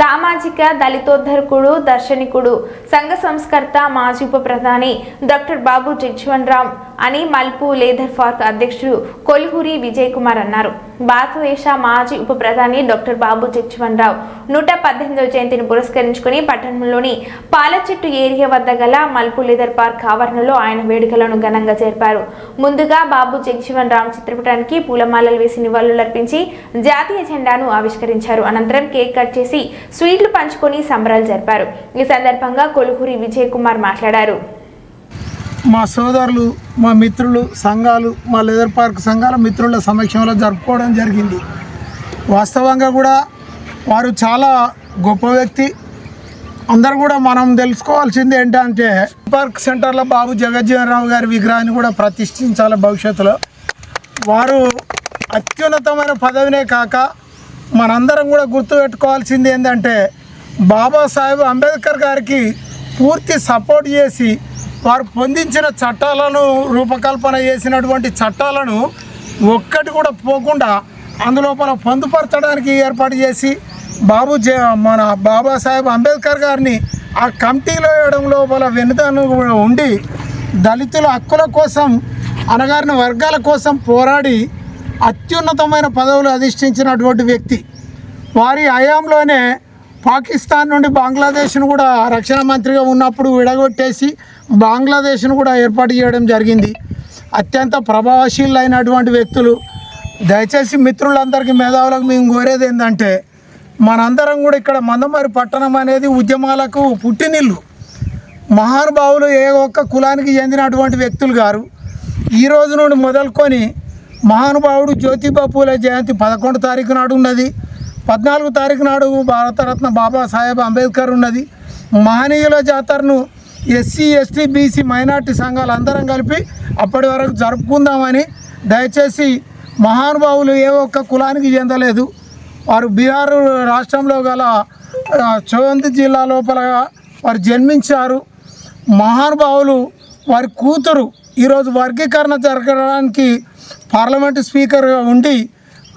సామాజిక దళితోద్ధరకుడు దర్శనికుడు సంఘ సంస్కర్త మాజీ ఉప ప్రధాని డాక్టర్ బాబు జగ్జీవన్ రామ్. అని మల్పు లేదర్ పార్క్ అధ్యక్షుడు కొలుగురి విజయ్ కుమార్ అన్నారు. భారతదేశ మాజీ ఉప ప్రధాని డాక్టర్ బాబు జగ్జీవన్ రావు నూట పద్దెనిమిదవ జయంతిని పురస్కరించుకుని పట్టణంలోని పాలచెట్టు ఏరియా వద్ద గల మల్పు లేదర్ పార్క్ ఆవరణలో ఆయన వేడుకలను ఘనంగా జరిపారు. ముందుగా బాబు జగ్జీవన్ రామ్ చిత్రపటానికి పూలమాలలు వేసి నివాళులర్పించి జాతీయ జెండాను ఆవిష్కరించారు. అనంతరం కేక్ కట్ చేసి స్వీట్లు పంచుకొని సంబరాలు జరిపారు. ఈ సందర్భంగా కొలుగురి విజయ్ కుమార్ మాట్లాడారు. మా సోదరులు మా మిత్రులు సంఘాలు మా లెదర్ పార్క్ సంఘాల మిత్రుల సమక్షంలో జరుపుకోవడం జరిగింది. వాస్తవంగా కూడా వారు చాలా గొప్ప వ్యక్తి. అందరు కూడా మనం తెలుసుకోవాల్సింది ఏంటంటే పార్క్ సెంటర్లో బాబు జగజ్జీవనరావు గారి విగ్రహాన్ని కూడా ప్రతిష్ఠించాలి భవిష్యత్తులో. వారు అత్యున్నతమైన పదవినే కాక మనందరం కూడా గుర్తుపెట్టుకోవాల్సింది ఏంటంటే బాబాసాహెబ్ అంబేద్కర్ గారికి పూర్తి సపోర్ట్ చేసి వారు పొందించిన చట్టాలను రూపకల్పన చేసినటువంటి చట్టాలను ఒక్కటి కూడా పోకుండా అందులోపల పొందుపరచడానికి ఏర్పాటు చేసి బాబు జ మన బాబాసాహెబ్ అంబేద్కర్ గారిని ఆ కమిటీలో వేయడం లోపల వెనుదను ఉండి దళితుల హక్కుల కోసం అనగారిన వర్గాల కోసం పోరాడి అత్యున్నతమైన పదవులు అధిష్ఠించినటువంటి వ్యక్తి. వారి హయాంలోనే పాకిస్తాన్ నుండి బంగ్లాదేశ్ను కూడా రక్షణ మంత్రిగా ఉన్నప్పుడు విడగొట్టేసి బంగ్లాదేశ్ను కూడా ఏర్పాటు చేయడం జరిగింది. అత్యంత ప్రభావశీలైనటువంటి వ్యక్తులు దయచేసి మిత్రులందరికీ మేధావులకు మేము కోరేది ఏంటంటే మనందరం కూడా ఇక్కడ మందమరి పట్టణం అనేది ఉద్యమాలకు పుట్టినిల్లు. మహానుభావులు ఏ ఒక్క కులానికి చెందినటువంటి వ్యక్తులు గారు ఈ రోజు నుండి మొదలుకొని మహానుభావుడు జ్యోతిబా పూలే జయంతి పదకొండు తారీఖు నాడు ఉన్నది పద్నాలుగు తారీఖు నాడు భారతరత్న బాబాసాహెబ్ అంబేద్కర్ ఉన్నది. మహనీయుల జాతరను ఎస్సీ ఎస్టీ బీసీ మైనార్టీ సంఘాలు అందరం కలిపి అప్పటి వరకు జరుపుకుందామని దయచేసి మహానుభావులు ఏ ఒక్క కులానికి చెందలేదు. వారు బీహార్ రాష్ట్రంలో గల ఆ, జిల్లా లోపల వారు జన్మించారు. మహానుభావులు వారి కూతురు ఈరోజు వర్గీకరణ జరగడానికి పార్లమెంటు స్పీకర్గా ఉండి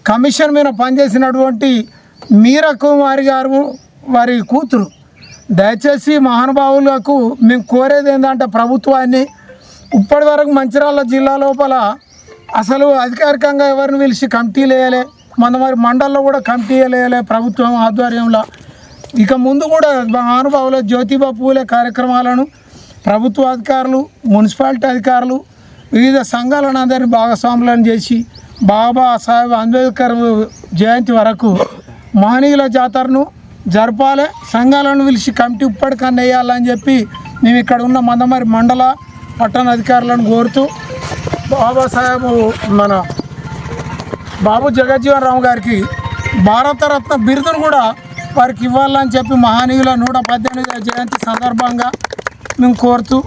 కమిషన్ మీద పనిచేసినటువంటి మీరా కుమారి గారు వారి కూతురు. దయచేసి మహానుభావులకు మేము కోరేది ఏంటంటే ప్రభుత్వాన్ని ఇప్పటి వరకు మంచిర్యాల జిల్లా లోపల అసలు అధికారికంగా ఎవరిని పిలిచి కమిటీలు వేయలే మన మరి మండల్లో కూడా కమిటీ వేయలే ప్రభుత్వం ఆధ్వర్యంలో. ఇక ముందు కూడా మహానుభావుల జ్యోతిబా పూలే కార్యక్రమాలను ప్రభుత్వ అధికారులు మున్సిపాలిటీ అధికారులు వివిధ సంఘాలను అందరినీ భాగస్వాములను చేసి బాబా సాహెబ్ అంబేద్కర్ జయంతి వరకు మహనీయుల జాతరను జరపాలి. సంఘాలను పిలిచి కమిటీ ఇప్పటికన్నా వేయాలని చెప్పి మేము ఇక్కడ ఉన్న మందమరి మండల పట్టణ అధికారులను కోరుతూ బాబాసాహెబ్ మన బాబు జగజ్జీవన్ రావు గారికి భారతరత్న బిరుదును కూడా వారికి ఇవ్వాలని చెప్పి మహనీయుల నూట పద్దెనిమిదవ జయంతి సందర్భంగా మేము కోరుతూ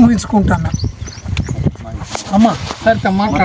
ముగించుకుంటున్నాం. అమ్మ సరే మాట్లాడు.